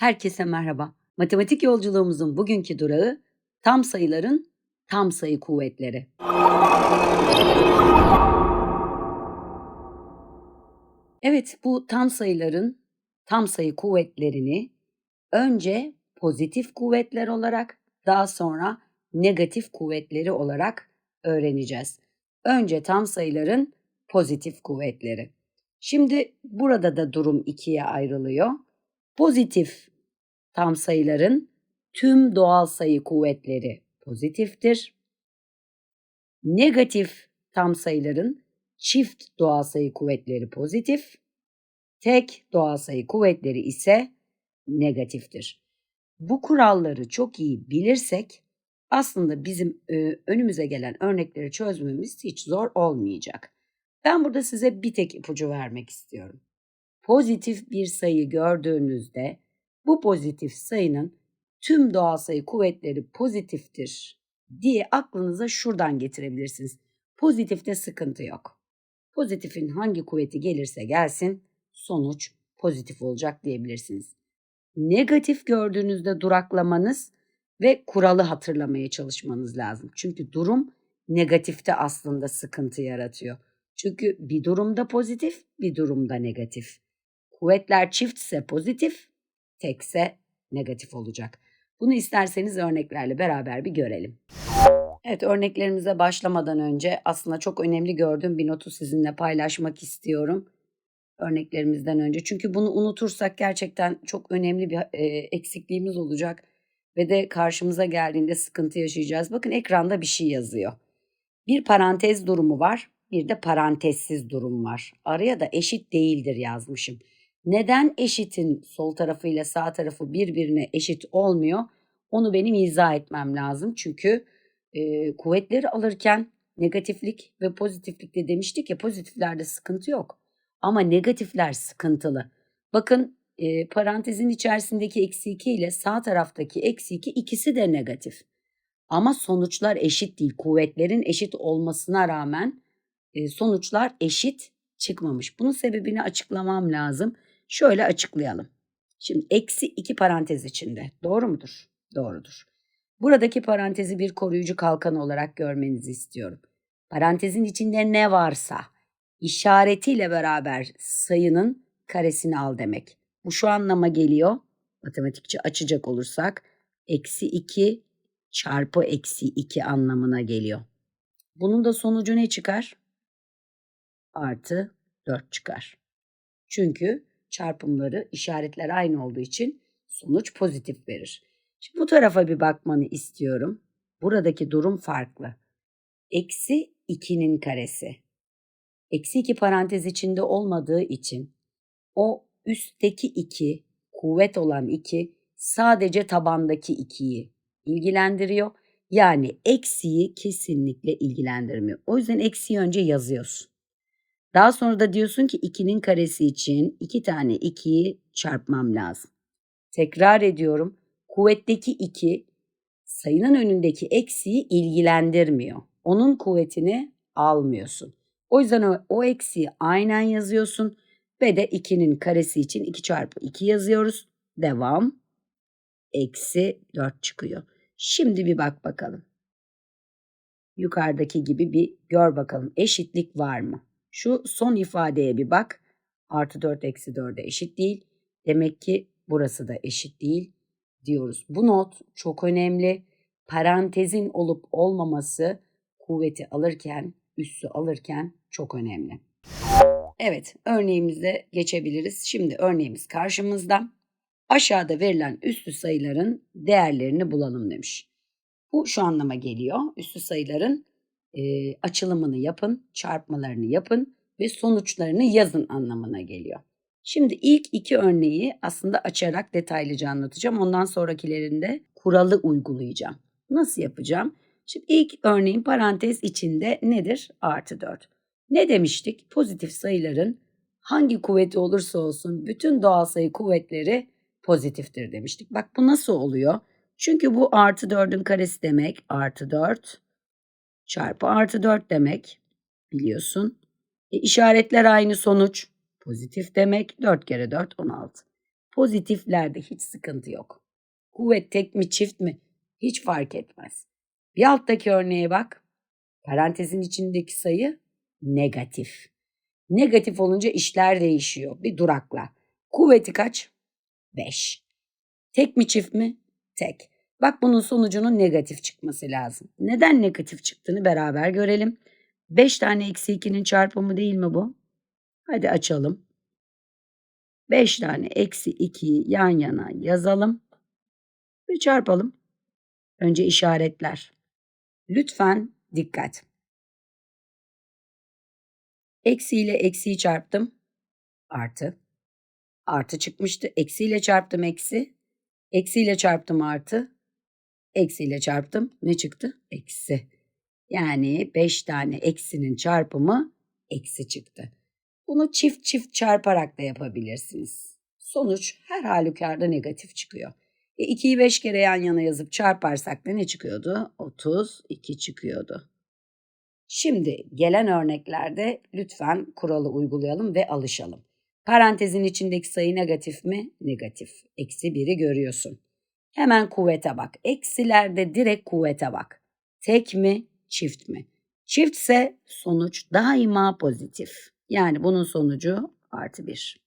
Herkese merhaba. Matematik yolculuğumuzun bugünkü durağı tam sayıların tam sayı kuvvetleri. Evet, bu tam sayıların tam sayı kuvvetlerini önce pozitif kuvvetler olarak, daha sonra negatif kuvvetleri olarak öğreneceğiz. Önce tam sayıların pozitif kuvvetleri. Şimdi burada da durum ikiye ayrılıyor. Pozitif tam sayıların tüm doğal sayı kuvvetleri pozitiftir. Negatif tam sayıların çift doğal sayı kuvvetleri pozitif. Tek doğal sayı kuvvetleri ise negatiftir. Bu kuralları çok iyi bilirsek aslında bizim e, önümüze gelen örnekleri çözmemiz hiç zor olmayacak. Ben burada size bir tek ipucu vermek istiyorum. Pozitif bir sayı gördüğünüzde bu pozitif sayının tüm doğal sayı kuvvetleri pozitiftir diye aklınıza şuradan getirebilirsiniz. Pozitifte sıkıntı yok. Pozitifin hangi kuvveti gelirse gelsin sonuç pozitif olacak diyebilirsiniz. Negatif gördüğünüzde duraklamanız ve kuralı hatırlamaya çalışmanız lazım. Çünkü durum negatifte aslında sıkıntı yaratıyor. Çünkü bir durumda pozitif, bir durumda negatif. Kuvvetler çiftse pozitif, tekse negatif olacak. Bunu isterseniz örneklerle beraber bir görelim. Evet örneklerimize başlamadan önce aslında çok önemli gördüğüm bir notu sizinle paylaşmak istiyorum. Örneklerimizden önce. Çünkü bunu unutursak gerçekten çok önemli bir e, eksikliğimiz olacak ve de karşımıza geldiğinde sıkıntı yaşayacağız. Bakın ekranda bir şey yazıyor. Bir parantez durumu var, bir de parantezsiz durum var. Araya da eşit değildir yazmışım. Neden eşitin sol tarafı ile sağ tarafı birbirine eşit olmuyor? Onu benim izah etmem lazım. Çünkü e, kuvvetleri alırken negatiflik ve pozitiflikte demiştik ya pozitiflerde sıkıntı yok. Ama negatifler sıkıntılı. Bakın e, parantezin içerisindeki eksi 2 ile sağ taraftaki eksi 2 ikisi de negatif. Ama sonuçlar eşit değil. Kuvvetlerin eşit olmasına rağmen e, sonuçlar eşit çıkmamış. Bunun sebebini açıklamam lazım. Şöyle açıklayalım. Şimdi eksi 2 parantez içinde. Doğru mudur? Doğrudur. Buradaki parantezi bir koruyucu kalkan olarak görmenizi istiyorum. Parantezin içinde ne varsa işaretiyle beraber sayının karesini al demek. Bu şu anlama geliyor. Matematikçi açacak olursak eksi 2 çarpı eksi 2 anlamına geliyor. Bunun da sonucu ne çıkar? Artı 4 çıkar. Çünkü çarpımları işaretler aynı olduğu için sonuç pozitif verir. Şimdi bu tarafa bir bakmanı istiyorum. Buradaki durum farklı. Eksi 2'nin karesi. Eksi 2 parantez içinde olmadığı için o üstteki 2, kuvvet olan 2 sadece tabandaki 2'yi ilgilendiriyor. Yani eksiyi kesinlikle ilgilendirmiyor. O yüzden eksiyi önce yazıyorsun. Daha sonra da diyorsun ki 2'nin karesi için 2 tane 2'yi çarpmam lazım. Tekrar ediyorum. Kuvvetteki 2 sayının önündeki eksiyi ilgilendirmiyor. Onun kuvvetini almıyorsun. O yüzden o, o eksiği aynen yazıyorsun ve de 2'nin karesi için 2 çarpı 2 yazıyoruz. Devam. Eksi 4 çıkıyor. Şimdi bir bak bakalım. Yukarıdaki gibi bir gör bakalım eşitlik var mı? Şu son ifadeye bir bak. Artı 4 eksi 4'e eşit değil. Demek ki burası da eşit değil diyoruz. Bu not çok önemli. Parantezin olup olmaması kuvveti alırken, üssü alırken çok önemli. Evet, örneğimize geçebiliriz. Şimdi örneğimiz karşımızda. Aşağıda verilen üstü sayıların değerlerini bulalım demiş. Bu şu anlama geliyor. Üstü sayıların e, açılımını yapın, çarpmalarını yapın ve sonuçlarını yazın anlamına geliyor. Şimdi ilk iki örneği aslında açarak detaylıca anlatacağım. Ondan sonrakilerinde kuralı uygulayacağım. Nasıl yapacağım? Şimdi ilk örneğin parantez içinde nedir? Artı 4. Ne demiştik? Pozitif sayıların hangi kuvveti olursa olsun bütün doğal sayı kuvvetleri pozitiftir demiştik. Bak bu nasıl oluyor? Çünkü bu artı 4'ün karesi demek artı 4 çarpı artı 4 demek biliyorsun. E, işaretler aynı sonuç. Pozitif demek 4 kere 4 16. Pozitiflerde hiç sıkıntı yok. Kuvvet tek mi çift mi hiç fark etmez. Bir alttaki örneğe bak. Parantezin içindeki sayı negatif. Negatif olunca işler değişiyor. Bir durakla. Kuvveti kaç? 5. Tek mi çift mi? Tek. Bak bunun sonucunun negatif çıkması lazım. Neden negatif çıktığını beraber görelim. 5 tane eksi 2'nin çarpımı değil mi bu? Hadi açalım. 5 tane eksi 2'yi yan yana yazalım ve çarpalım. Önce işaretler. Lütfen dikkat. Eksi ile eksiyi çarptım. Artı. Artı çıkmıştı. Eksi ile çarptım eksi. Eksi ile çarptım artı. Eksi ile çarptım. Ne çıktı? Eksi. Yani 5 tane eksinin çarpımı eksi çıktı. Bunu çift çift çarparak da yapabilirsiniz. Sonuç her halükarda negatif çıkıyor. E 2'yi 5 kere yan yana yazıp çarparsak da ne çıkıyordu? 32 çıkıyordu. Şimdi gelen örneklerde lütfen kuralı uygulayalım ve alışalım. Parantezin içindeki sayı negatif mi? Negatif. Eksi 1'i görüyorsun. Hemen kuvvete bak. Eksilerde direkt kuvvete bak. Tek mi? Çift mi? Çiftse sonuç daima pozitif. Yani bunun sonucu artı 1.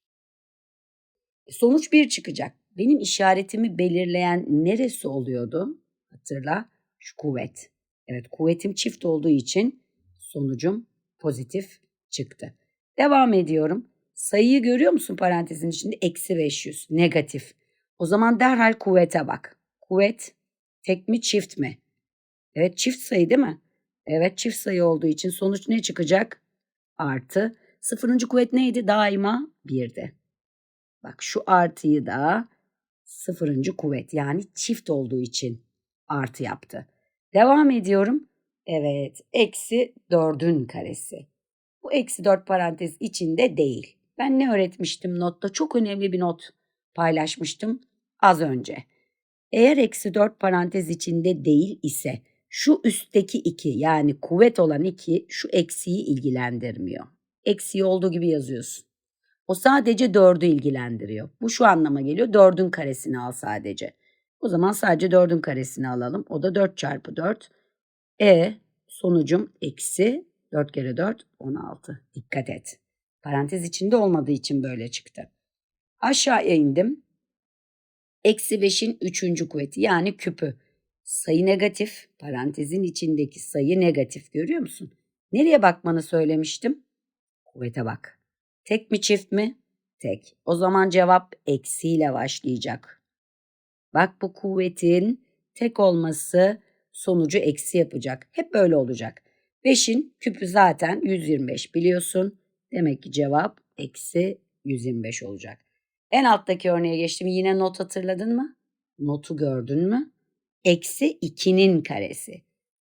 Sonuç 1 çıkacak. Benim işaretimi belirleyen neresi oluyordu? Hatırla şu kuvvet. Evet kuvvetim çift olduğu için sonucum pozitif çıktı. Devam ediyorum. Sayıyı görüyor musun parantezin içinde? Eksi 500. Negatif. O zaman derhal kuvvete bak. Kuvvet tek mi çift mi? Evet çift sayı değil mi? Evet çift sayı olduğu için sonuç ne çıkacak? Artı. Sıfırıncı kuvvet neydi? Daima birdi. Bak şu artıyı da sıfırıncı kuvvet yani çift olduğu için artı yaptı. Devam ediyorum. Evet eksi dördün karesi. Bu eksi dört parantez içinde değil. Ben ne öğretmiştim notta? Çok önemli bir not paylaşmıştım az önce. Eğer eksi dört parantez içinde değil ise şu üstteki 2 yani kuvvet olan 2 şu eksiği ilgilendirmiyor. Eksiği olduğu gibi yazıyorsun. O sadece 4'ü ilgilendiriyor. Bu şu anlama geliyor. 4'ün karesini al sadece. O zaman sadece 4'ün karesini alalım. O da 4 çarpı 4. E sonucum eksi 4 kere 4 16. Dikkat et. Parantez içinde olmadığı için böyle çıktı. Aşağıya indim. Eksi 5'in 3. kuvveti yani küpü. Sayı negatif. Parantezin içindeki sayı negatif. Görüyor musun? Nereye bakmanı söylemiştim? Kuvvete bak. Tek mi çift mi? Tek. O zaman cevap eksiyle başlayacak. Bak bu kuvvetin tek olması sonucu eksi yapacak. Hep böyle olacak. 5'in küpü zaten 125 biliyorsun. Demek ki cevap eksi 125 olacak. En alttaki örneğe geçtim. Yine not hatırladın mı? Notu gördün mü? Eksi 2'nin karesi.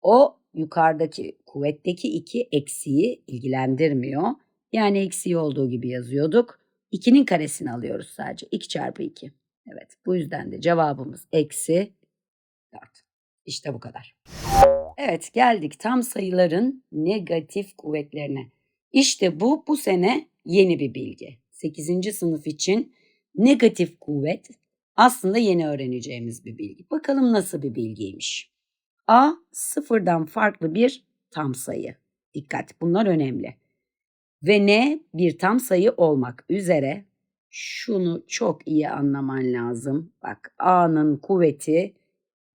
O yukarıdaki kuvvetteki 2 eksiği ilgilendirmiyor. Yani eksiği olduğu gibi yazıyorduk. 2'nin karesini alıyoruz sadece. 2 çarpı 2. Evet bu yüzden de cevabımız eksi 4. İşte bu kadar. Evet geldik tam sayıların negatif kuvvetlerine. İşte bu bu sene yeni bir bilgi. 8. sınıf için negatif kuvvet aslında yeni öğreneceğimiz bir bilgi. Bakalım nasıl bir bilgiymiş. A sıfırdan farklı bir tam sayı. Dikkat bunlar önemli. Ve ne bir tam sayı olmak üzere şunu çok iyi anlaman lazım. Bak A'nın kuvveti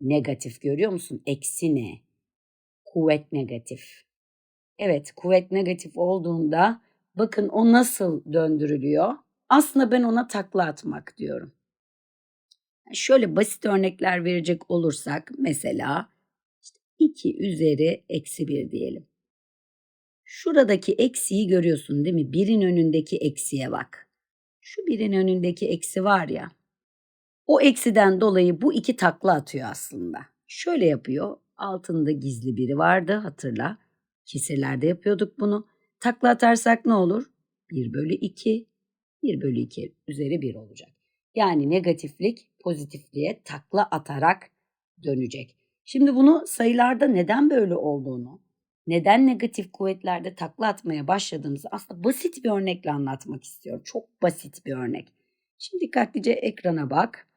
negatif görüyor musun? Eksi ne? Kuvvet negatif. Evet kuvvet negatif olduğunda bakın o nasıl döndürülüyor? Aslında ben ona takla atmak diyorum. Şöyle basit örnekler verecek olursak mesela işte 2 üzeri eksi 1 diyelim. Şuradaki eksiği görüyorsun değil mi? Birin önündeki eksiye bak. Şu birin önündeki eksi var ya. O eksiden dolayı bu iki takla atıyor aslında. Şöyle yapıyor. Altında gizli biri vardı hatırla. Kesirlerde yapıyorduk bunu. Takla atarsak ne olur? 1 bölü 2. 1 bölü 2 üzeri 1 olacak. Yani negatiflik pozitifliğe takla atarak dönecek. Şimdi bunu sayılarda neden böyle olduğunu, neden negatif kuvvetlerde takla atmaya başladığımızı aslında basit bir örnekle anlatmak istiyorum. Çok basit bir örnek. Şimdi dikkatlice ekrana bak.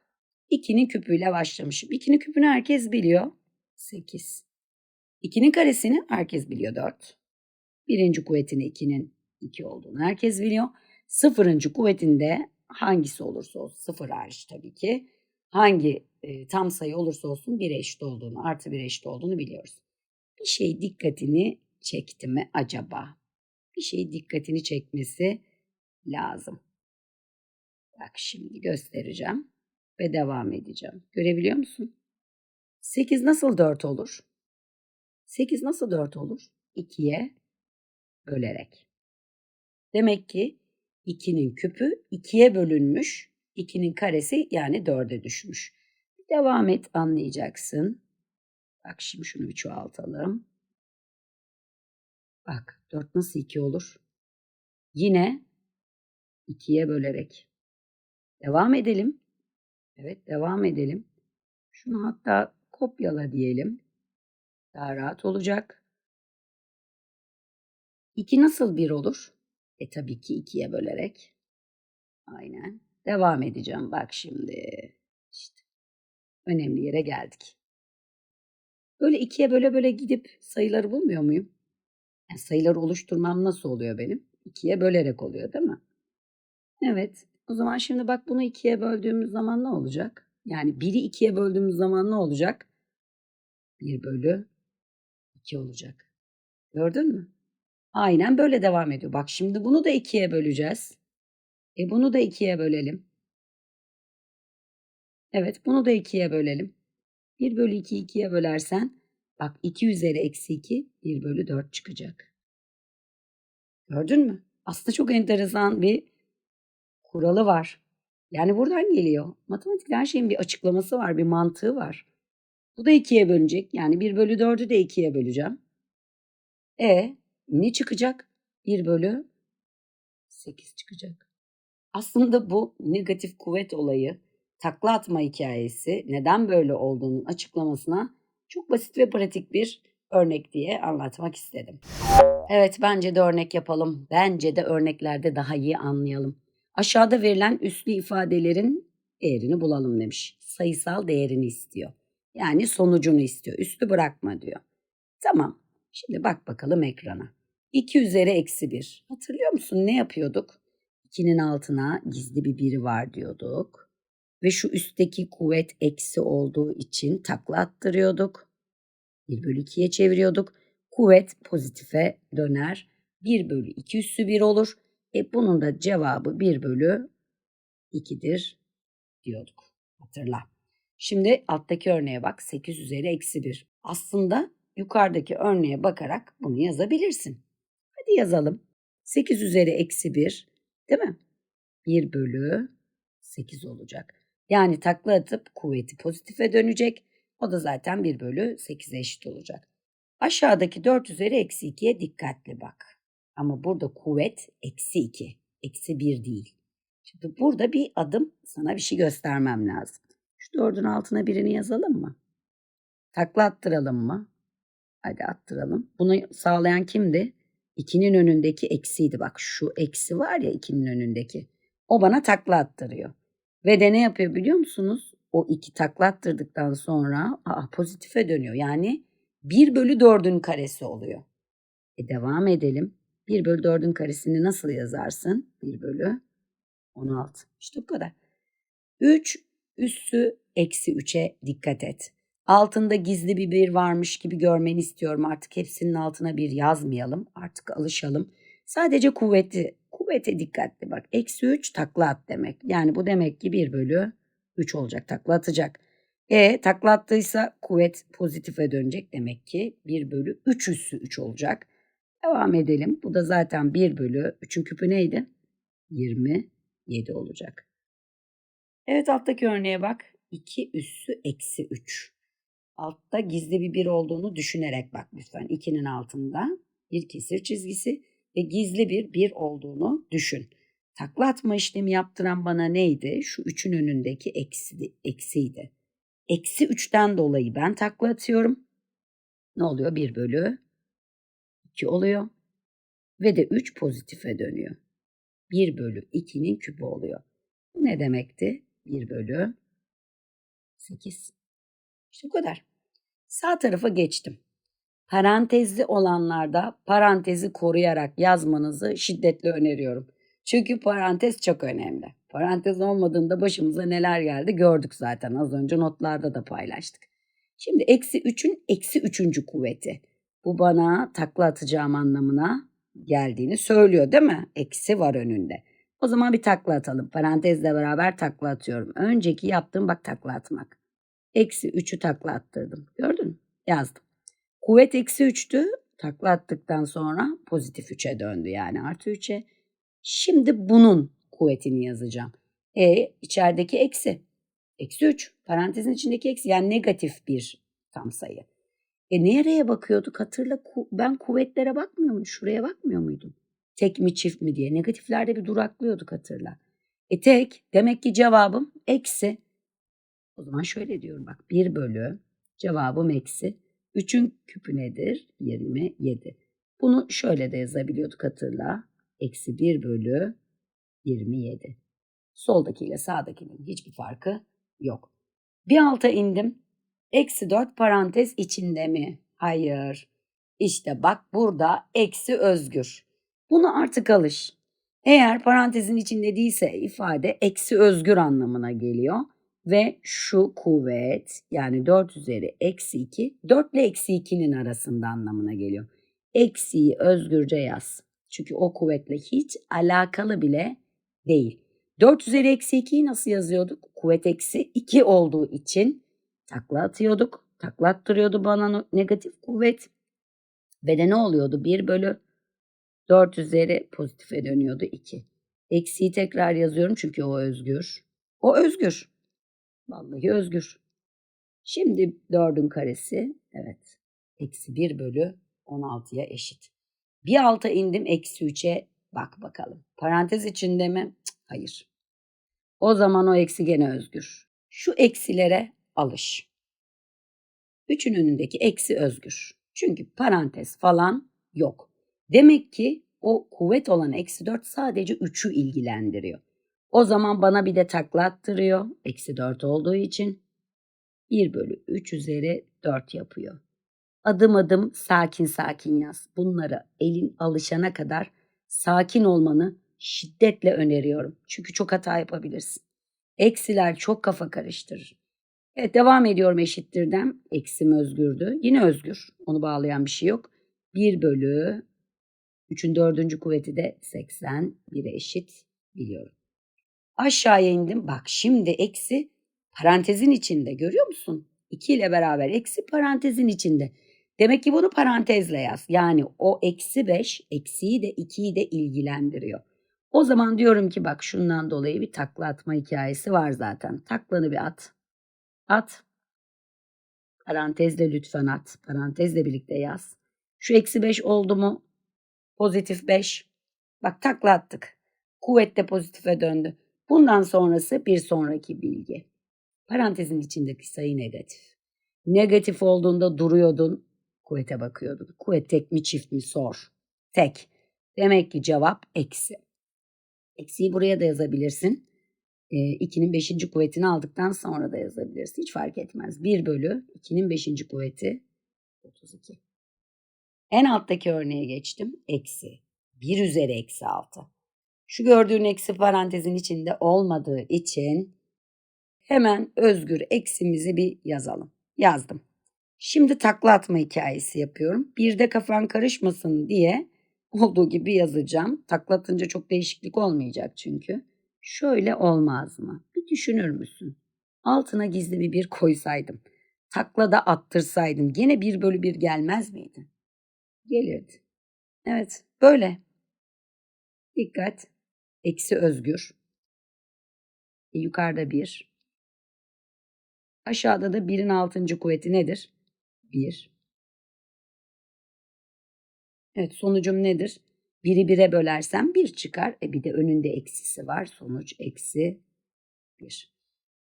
2'nin küpüyle başlamışım. 2'nin küpünü herkes biliyor. 8. 2'nin karesini herkes biliyor 4. Birinci kuvvetini 2'nin 2 olduğunu herkes biliyor. Sıfırıncı kuvvetinde hangisi olursa olsun, sıfır hariç tabii ki, hangi e, tam sayı olursa olsun 1'e eşit olduğunu, artı 1'e eşit olduğunu biliyoruz. Bir şey dikkatini çekti mi acaba? Bir şey dikkatini çekmesi lazım. Bak şimdi göstereceğim ve devam edeceğim. Görebiliyor musun? 8 nasıl 4 olur? 8 nasıl 4 olur? 2'ye bölerek. Demek ki 2'nin küpü 2'ye bölünmüş. 2'nin karesi yani 4'e düşmüş. Devam et anlayacaksın. Bak şimdi şunu bir çoğaltalım. Bak 4 nasıl 2 olur? Yine 2'ye bölerek. Devam edelim. Evet devam edelim. Şunu hatta kopyala diyelim. Daha rahat olacak. 2 nasıl 1 olur? E tabii ki 2'ye bölerek. Aynen. Devam edeceğim bak şimdi. İşte önemli yere geldik. Böyle ikiye böyle böyle gidip sayıları bulmuyor muyum? Yani sayıları oluşturmam nasıl oluyor benim? İkiye bölerek oluyor değil mi? Evet. O zaman şimdi bak bunu ikiye böldüğümüz zaman ne olacak? Yani biri ikiye böldüğümüz zaman ne olacak? 1 bölü 2 olacak. Gördün mü? Aynen böyle devam ediyor. Bak şimdi bunu da ikiye böleceğiz. E bunu da ikiye bölelim. Evet bunu da ikiye bölelim. 1 bölü 2 ikiye bölersen bak 2 üzeri eksi 2 1 bölü 4 çıkacak. Gördün mü? Aslında çok enteresan bir kuralı var. Yani buradan geliyor. Matematikte her şeyin bir açıklaması var, bir mantığı var. Bu da ikiye bölünecek. Yani 1 bölü 4'ü de ikiye böleceğim. E ne çıkacak? 1 bölü 8 çıkacak. Aslında bu negatif kuvvet olayı, takla atma hikayesi neden böyle olduğunun açıklamasına çok basit ve pratik bir örnek diye anlatmak istedim. Evet bence de örnek yapalım. Bence de örneklerde daha iyi anlayalım. Aşağıda verilen üslü ifadelerin değerini bulalım demiş. Sayısal değerini istiyor. Yani sonucunu istiyor. Üslü bırakma diyor. Tamam. Şimdi bak bakalım ekrana. 2 üzeri eksi 1. Hatırlıyor musun ne yapıyorduk? 2'nin altına gizli bir biri var diyorduk. Ve şu üstteki kuvvet eksi olduğu için takla attırıyorduk. 1 bölü 2'ye çeviriyorduk. Kuvvet pozitife döner. 1 bölü 2 üssü 1 olur. E bunun da cevabı 1 bölü 2'dir diyorduk. Hatırla. Şimdi alttaki örneğe bak. 8 üzeri eksi 1. Aslında yukarıdaki örneğe bakarak bunu yazabilirsin. Hadi yazalım. 8 üzeri eksi 1 değil mi? 1 bölü 8 olacak. Yani takla atıp kuvveti pozitife dönecek. O da zaten 1 bölü 8'e eşit olacak. Aşağıdaki 4 üzeri eksi 2'ye dikkatli bak. Ama burada kuvvet eksi 2. Eksi 1 değil. Şimdi burada bir adım sana bir şey göstermem lazım. Şu 4'ün altına birini yazalım mı? Takla attıralım mı? Hadi attıralım. Bunu sağlayan kimdi? 2'nin önündeki eksiydi. Bak şu eksi var ya 2'nin önündeki. O bana takla attırıyor. Ve de ne yapıyor biliyor musunuz? O 2 takla attırdıktan sonra aa, pozitife dönüyor. Yani 1 bölü 4'ün karesi oluyor. E devam edelim. 1 bölü 4'ün karesini nasıl yazarsın? 1 bölü 16. İşte bu kadar. 3 üssü eksi 3'e dikkat et. Altında gizli bir bir varmış gibi görmeni istiyorum. Artık hepsinin altına bir yazmayalım. Artık alışalım. Sadece kuvveti, kuvvete dikkatli bak. Eksi 3 takla at demek. Yani bu demek ki 1 bölü 3 olacak. Takla atacak. E takla attıysa kuvvet pozitife dönecek. Demek ki 1 bölü 3 üssü 3 olacak. Devam edelim. Bu da zaten 1 bölü 3'ün küpü neydi? 27 olacak. Evet alttaki örneğe bak. 2 üssü eksi 3. Altta gizli bir 1 olduğunu düşünerek bak lütfen. 2'nin altında bir kesir çizgisi ve gizli bir 1 olduğunu düşün. Takla atma işlemi yaptıran bana neydi? Şu 3'ün önündeki eksi, eksiydi. Eksi 3'ten dolayı ben takla atıyorum. Ne oluyor? 1 bölü 2 oluyor. Ve de 3 pozitife dönüyor. 1 bölü 2'nin küpü oluyor. Bu ne demekti? 1 bölü 8. İşte bu kadar. Sağ tarafa geçtim. Parantezli olanlarda parantezi koruyarak yazmanızı şiddetle öneriyorum. Çünkü parantez çok önemli. Parantez olmadığında başımıza neler geldi gördük zaten. Az önce notlarda da paylaştık. Şimdi eksi 3'ün eksi üçüncü kuvveti. Bu bana takla atacağım anlamına geldiğini söylüyor değil mi? Eksi var önünde. O zaman bir takla atalım. Parantezle beraber takla atıyorum. Önceki yaptığım bak takla atmak. Eksi 3'ü takla attırdım. Gördün mü? Yazdım. Kuvvet eksi 3'tü. Takla attıktan sonra pozitif 3'e döndü yani artı 3'e. Şimdi bunun kuvvetini yazacağım. E içerideki eksi. Eksi 3. Parantezin içindeki eksi yani negatif bir tam sayı. E nereye bakıyorduk hatırla ben kuvvetlere bakmıyor muydum? Şuraya bakmıyor muydum? Tek mi çift mi diye. Negatiflerde bir duraklıyorduk hatırla. E tek demek ki cevabım eksi. O zaman şöyle diyorum bak 1 bölü cevabım eksi. 3'ün küpü nedir? 27. Bunu şöyle de yazabiliyorduk hatırla. Eksi 1 bölü 27. Soldakiyle sağdakinin hiçbir farkı yok. Bir alta indim. Eksi 4 parantez içinde mi? Hayır. İşte bak burada eksi özgür. Bunu artık alış. Eğer parantezin içinde değilse ifade eksi özgür anlamına geliyor. Ve şu kuvvet yani 4 üzeri eksi 2 4 ile eksi 2'nin arasında anlamına geliyor. Eksiyi özgürce yaz. Çünkü o kuvvetle hiç alakalı bile değil. 4 üzeri eksi 2'yi nasıl yazıyorduk? Kuvvet eksi 2 olduğu için takla atıyorduk. Takla bana negatif kuvvet. Ve de ne oluyordu? 1 bölü 4 üzeri pozitife dönüyordu 2. Eksiyi tekrar yazıyorum çünkü o özgür. O özgür. Vallahi özgür. Şimdi 4'ün karesi evet. Eksi 1 bölü 16'ya eşit. Bir alta indim eksi 3'e bak bakalım. Parantez içinde mi? Cık, hayır. O zaman o eksi gene özgür. Şu eksilere alış. 3'ün önündeki eksi özgür. Çünkü parantez falan yok. Demek ki o kuvvet olan eksi 4 sadece 3'ü ilgilendiriyor. O zaman bana bir de takla attırıyor. Eksi 4 olduğu için 1 bölü 3 üzeri 4 yapıyor. Adım adım sakin sakin yaz. Bunlara elin alışana kadar sakin olmanı şiddetle öneriyorum. Çünkü çok hata yapabilirsin. Eksiler çok kafa karıştırır. Evet devam ediyorum eşittirden. Eksim özgürdü. Yine özgür. Onu bağlayan bir şey yok. 1 bölü 3'ün dördüncü kuvveti de 80. 1'e eşit biliyorum. Aşağıya indim. Bak şimdi eksi parantezin içinde görüyor musun? 2 ile beraber eksi parantezin içinde. Demek ki bunu parantezle yaz. Yani o eksi 5 eksiyi de 2'yi de ilgilendiriyor. O zaman diyorum ki bak şundan dolayı bir takla atma hikayesi var zaten. Taklanı bir at. At. Parantezle lütfen at. Parantezle birlikte yaz. Şu eksi 5 oldu mu? Pozitif 5. Bak takla attık. Kuvvet de pozitife döndü. Bundan sonrası bir sonraki bilgi. Parantezin içindeki sayı negatif. Negatif olduğunda duruyordun, kuvvete bakıyordun. Kuvvet tek mi çift mi sor. Tek. Demek ki cevap eksi. Eksiyi buraya da yazabilirsin. 2'nin 5. kuvvetini aldıktan sonra da yazabilirsin. Hiç fark etmez. 1 bölü 2'nin 5. kuvveti 32. En alttaki örneğe geçtim. Eksi. 1 üzeri eksi 6. Şu gördüğün eksi parantezin içinde olmadığı için hemen özgür eksimizi bir yazalım. Yazdım. Şimdi takla atma hikayesi yapıyorum. Bir de kafan karışmasın diye olduğu gibi yazacağım. Takla atınca çok değişiklik olmayacak çünkü. Şöyle olmaz mı? Bir düşünür müsün? Altına gizli bir bir koysaydım. Takla da attırsaydım. Gene bir bölü bir gelmez miydi? Gelirdi. Evet böyle. Dikkat. Eksi özgür. E, yukarıda bir. Aşağıda da birin altıncı kuvveti nedir? Bir. Evet sonucum nedir? Biri bire bölersem bir çıkar. E bir de önünde eksisi var. Sonuç eksi bir.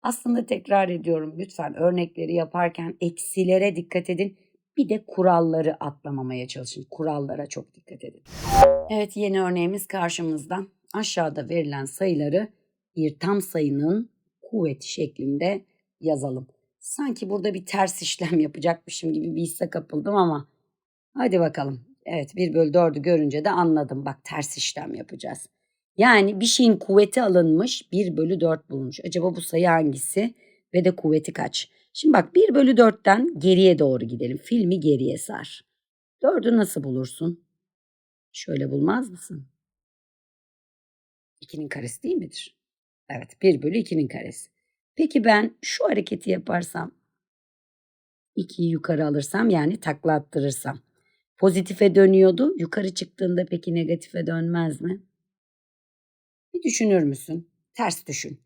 Aslında tekrar ediyorum lütfen örnekleri yaparken eksilere dikkat edin. Bir de kuralları atlamamaya çalışın. Kurallara çok dikkat edin. Evet yeni örneğimiz karşımızda. Aşağıda verilen sayıları bir tam sayının kuvveti şeklinde yazalım. Sanki burada bir ters işlem yapacakmışım gibi bir hisse kapıldım ama hadi bakalım. Evet 1 bölü 4'ü görünce de anladım. Bak ters işlem yapacağız. Yani bir şeyin kuvveti alınmış 1 bölü 4 bulunmuş. Acaba bu sayı hangisi ve de kuvveti kaç? Şimdi bak 1 bölü 4'ten geriye doğru gidelim. Filmi geriye sar. 4'ü nasıl bulursun? Şöyle bulmaz mısın? 2'nin karesi değil midir? Evet 1 bölü 2'nin karesi. Peki ben şu hareketi yaparsam 2'yi yukarı alırsam yani takla attırırsam pozitife dönüyordu. Yukarı çıktığında peki negatife dönmez mi? Bir düşünür müsün? Ters düşün.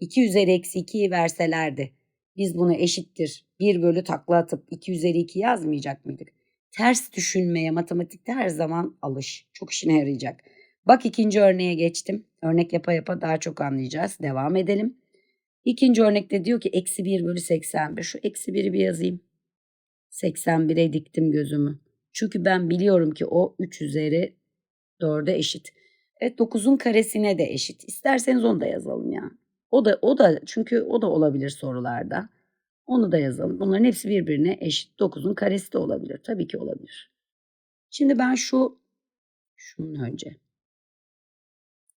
2 üzeri eksi 2'yi verselerdi biz bunu eşittir 1 bölü takla atıp 2 üzeri 2 yazmayacak mıydık? Ters düşünmeye matematikte her zaman alış. Çok işine yarayacak. Bak ikinci örneğe geçtim. Örnek yapa yapa daha çok anlayacağız. Devam edelim. İkinci örnekte diyor ki eksi 1 bölü 81. Şu eksi 1'i bir yazayım. 81'e diktim gözümü. Çünkü ben biliyorum ki o 3 üzeri 4'e eşit. Evet 9'un karesine de eşit. İsterseniz onu da yazalım ya. O da o da çünkü o da olabilir sorularda. Onu da yazalım. Bunların hepsi birbirine eşit. 9'un karesi de olabilir. Tabii ki olabilir. Şimdi ben şu şunun önce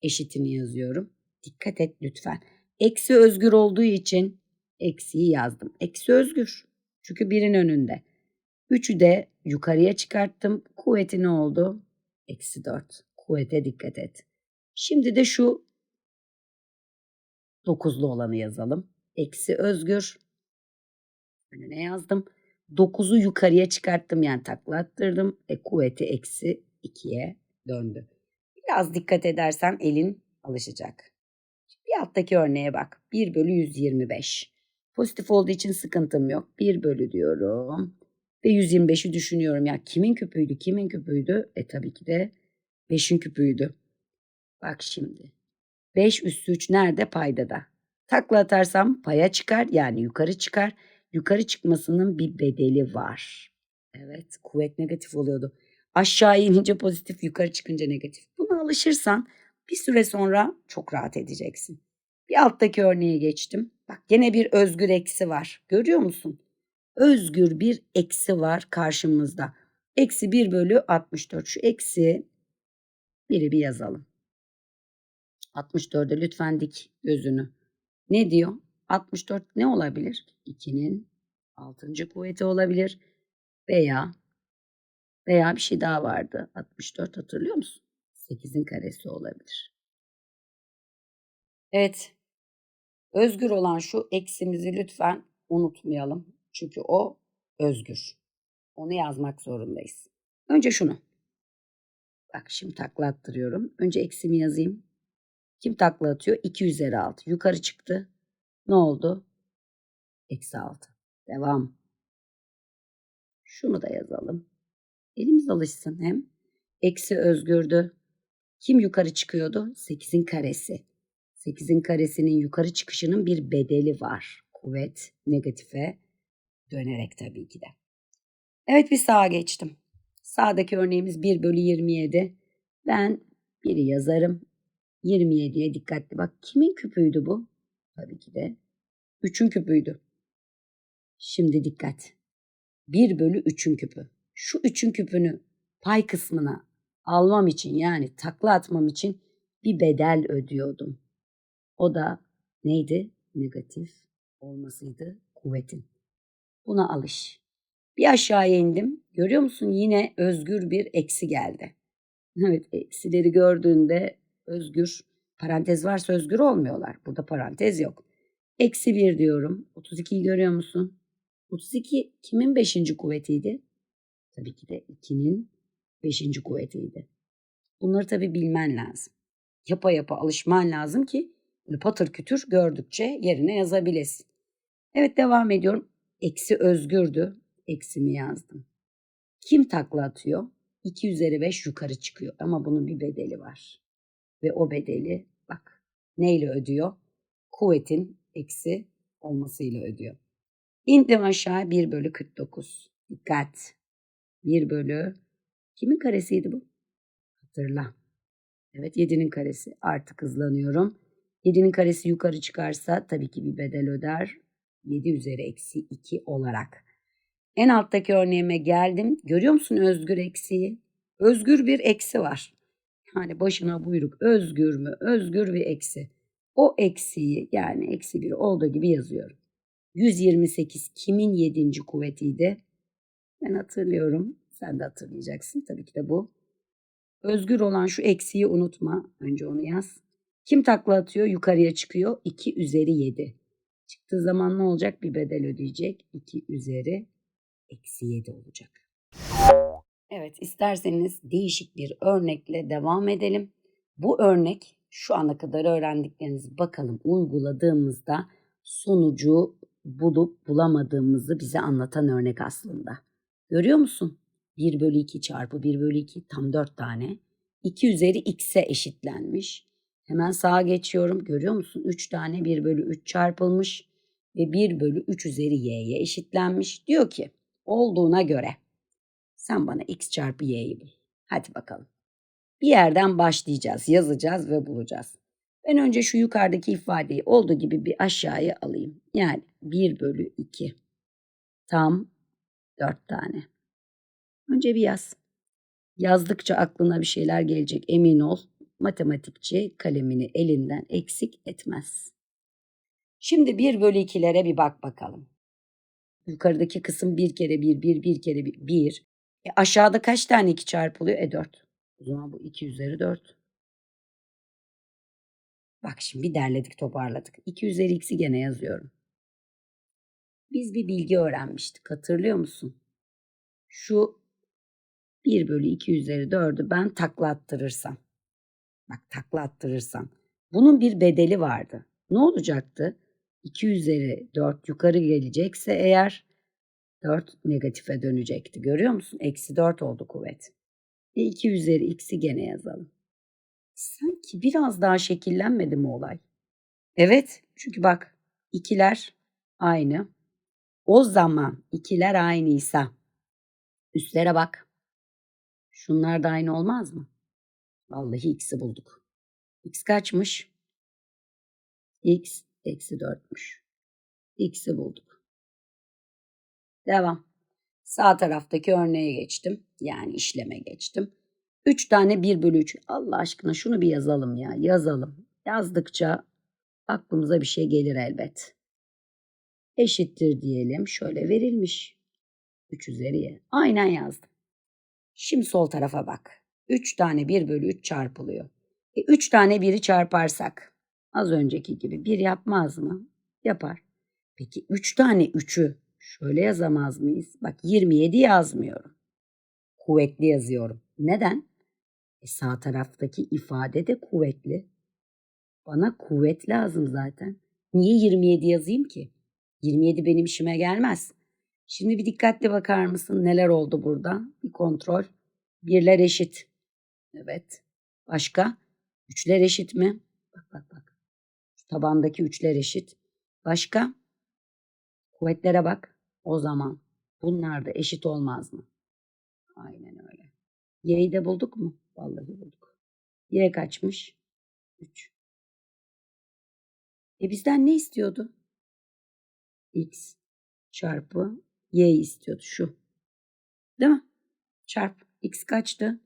eşitini yazıyorum. Dikkat et lütfen. Eksi özgür olduğu için eksiyi yazdım. Eksi özgür. Çünkü birin önünde. Üçü de yukarıya çıkarttım. Kuvveti ne oldu? Eksi 4. Kuvvete dikkat et. Şimdi de şu dokuzlu olanı yazalım. Eksi özgür. Önüne yazdım. 9'u yukarıya çıkarttım yani takla attırdım. E, kuvveti eksi 2'ye döndü. Biraz dikkat edersen elin alışacak. Bir alttaki örneğe bak. 1 bölü 125. Pozitif olduğu için sıkıntım yok. 1 bölü diyorum. Ve 125'i düşünüyorum. Ya kimin küpüydü? Kimin küpüydü? E tabii ki de 5'in küpüydü. Bak şimdi. 5 üstü 3 nerede? Paydada. Takla atarsam paya çıkar yani yukarı çıkar. Yukarı çıkmasının bir bedeli var. Evet kuvvet negatif oluyordu. Aşağı inince pozitif, yukarı çıkınca negatif. Buna alışırsan bir süre sonra çok rahat edeceksin. Bir alttaki örneğe geçtim. Bak gene bir özgür eksi var. Görüyor musun? Özgür bir eksi var karşımızda. Eksi 1 bölü 64. Şu eksi biri bir yazalım. 64'e lütfen dik gözünü. Ne diyor? 64 ne olabilir? 2'nin 6. kuvveti olabilir. Veya veya bir şey daha vardı. 64 hatırlıyor musun? 8'in karesi olabilir. Evet. Özgür olan şu eksimizi lütfen unutmayalım. Çünkü o özgür. Onu yazmak zorundayız. Önce şunu. Bak şimdi takla attırıyorum. Önce eksimi yazayım. Kim takla atıyor? 2 üzeri 6. Yukarı çıktı. Ne oldu? Eksi 6. Devam. Şunu da yazalım. Elimiz alışsın hem. Eksi özgürdü. Kim yukarı çıkıyordu? 8'in karesi. 8'in karesinin yukarı çıkışının bir bedeli var. Kuvvet negatife dönerek tabii ki de. Evet bir sağa geçtim. Sağdaki örneğimiz 1 bölü 27. Ben biri yazarım. 27'ye dikkatli bak. Kimin küpüydü bu? Tabii ki de 3'ün küpüydü. Şimdi dikkat. 1 bölü 3'ün küpü. Şu 3'ün küpünü pay kısmına almam için yani takla atmam için bir bedel ödüyordum. O da neydi? Negatif olmasıydı kuvvetin. Buna alış. Bir aşağıya indim. Görüyor musun? Yine özgür bir eksi geldi. Evet eksileri gördüğünde özgür parantez varsa özgür olmuyorlar. Burada parantez yok. Eksi 1 diyorum. 32'yi görüyor musun? 32 kimin 5. kuvvetiydi? Tabii ki de 2'nin 5. kuvvetiydi. Bunları tabii bilmen lazım. Yapa yapa alışman lazım ki patır kütür gördükçe yerine yazabilesin. Evet devam ediyorum. Eksi özgürdü. Eksimi yazdım. Kim takla atıyor? 2 üzeri 5 yukarı çıkıyor ama bunun bir bedeli var. Ve o bedeli bak neyle ödüyor? Kuvvetin eksi olmasıyla ödüyor. İndim aşağı 1 bölü 49. Dikkat. 1 bölü kimin karesiydi bu? Hatırla. Evet 7'nin karesi. Artık hızlanıyorum. 7'nin karesi yukarı çıkarsa tabii ki bir bedel öder. 7 üzeri eksi 2 olarak. En alttaki örneğime geldim. Görüyor musun özgür eksiği? Özgür bir eksi var. Yani başına buyruk özgür mü? Özgür bir eksi. O eksiği yani eksi 1 olduğu gibi yazıyorum. 128 kimin 7. kuvvetiydi? Ben hatırlıyorum. Sen de hatırlayacaksın. Tabii ki de bu. Özgür olan şu eksiği unutma. Önce onu yaz. Kim takla atıyor? Yukarıya çıkıyor. 2 üzeri 7. Çıktığı zaman ne olacak? Bir bedel ödeyecek. 2 üzeri eksi 7 olacak. Evet isterseniz değişik bir örnekle devam edelim. Bu örnek şu ana kadar öğrendiklerinizi bakalım uyguladığımızda sonucu bulup bulamadığımızı bize anlatan örnek aslında. Görüyor musun? 1 bölü 2 çarpı 1 bölü 2 tam 4 tane. 2 üzeri x'e eşitlenmiş. Hemen sağa geçiyorum. Görüyor musun? 3 tane 1 bölü 3 çarpılmış ve 1 bölü 3 üzeri y'ye eşitlenmiş. Diyor ki olduğuna göre sen bana x çarpı y'yi bul. Hadi bakalım. Bir yerden başlayacağız, yazacağız ve bulacağız. Ben önce şu yukarıdaki ifadeyi olduğu gibi bir aşağıya alayım. Yani 1 bölü 2 tam 4 tane. Önce bir yaz. Yazdıkça aklına bir şeyler gelecek emin ol. Matematikçi kalemini elinden eksik etmez. Şimdi 1 bölü 2'lere bir bak bakalım. Yukarıdaki kısım bir kere bir, bir, bir kere bir. E aşağıda kaç tane 2 çarpılıyor? E 4. O zaman bu 2 üzeri 4. Bak şimdi bir derledik toparladık. 2 üzeri x'i gene yazıyorum. Biz bir bilgi öğrenmiştik hatırlıyor musun? Şu 1 bölü 2 üzeri 4'ü ben takla attırırsam. Bak takla attırırsam. Bunun bir bedeli vardı. Ne olacaktı? 2 üzeri 4 yukarı gelecekse eğer 4 negatife dönecekti. Görüyor musun? Eksi 4 oldu kuvvet. Ve 2 üzeri x'i gene yazalım. Sanki biraz daha şekillenmedi mi olay? Evet. Çünkü bak ikiler aynı. O zaman ikiler aynıysa üstlere bak. Şunlar da aynı olmaz mı? Vallahi x'i bulduk. x kaçmış? x eksi 4'müş. x'i bulduk. Devam. Sağ taraftaki örneğe geçtim. Yani işleme geçtim. 3 tane 1 bölü 3. Allah aşkına şunu bir yazalım ya. Yazalım. Yazdıkça aklımıza bir şey gelir elbet. Eşittir diyelim. Şöyle verilmiş. 3 üzeriye. Aynen yazdım. Şimdi sol tarafa bak. 3 tane 1 bölü 3 çarpılıyor. E 3 tane 1'i çarparsak az önceki gibi 1 yapmaz mı? Yapar. Peki 3 tane 3'ü şöyle yazamaz mıyız? Bak 27 yazmıyorum. Kuvvetli yazıyorum. Neden? E sağ taraftaki ifade de kuvvetli. Bana kuvvet lazım zaten. Niye 27 yazayım ki? 27 benim işime gelmez. Şimdi bir dikkatli bakar mısın neler oldu burada? Bir kontrol. Birler eşit. Evet. Başka? Üçler eşit mi? Bak bak bak. Şu tabandaki üçler eşit. Başka? Kuvvetlere bak. O zaman bunlar da eşit olmaz mı? Aynen öyle. Y'yi de bulduk mu? Vallahi bulduk. Y kaçmış? 3. E bizden ne istiyordu? X çarpı Y istiyordu şu. Değil mi? Çarp. X kaçtı?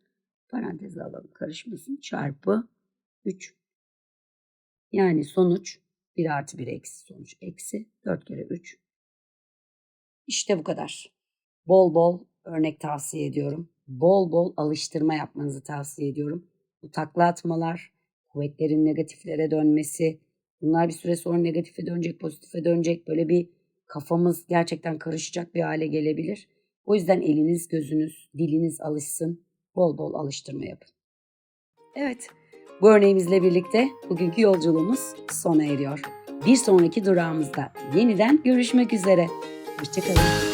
Paranteze alalım karışmasın. Çarpı 3. Yani sonuç 1 artı 1 eksi sonuç eksi 4 kere 3. İşte bu kadar. Bol bol örnek tavsiye ediyorum. Bol bol alıştırma yapmanızı tavsiye ediyorum. Bu takla atmalar, kuvvetlerin negatiflere dönmesi, bunlar bir süre sonra negatife dönecek, pozitife dönecek. Böyle bir kafamız gerçekten karışacak bir hale gelebilir. O yüzden eliniz, gözünüz, diliniz alışsın. Bol bol alıştırma yapın. Evet, bu örneğimizle birlikte bugünkü yolculuğumuz sona eriyor. Bir sonraki durağımızda yeniden görüşmek üzere. Hoşçakalın.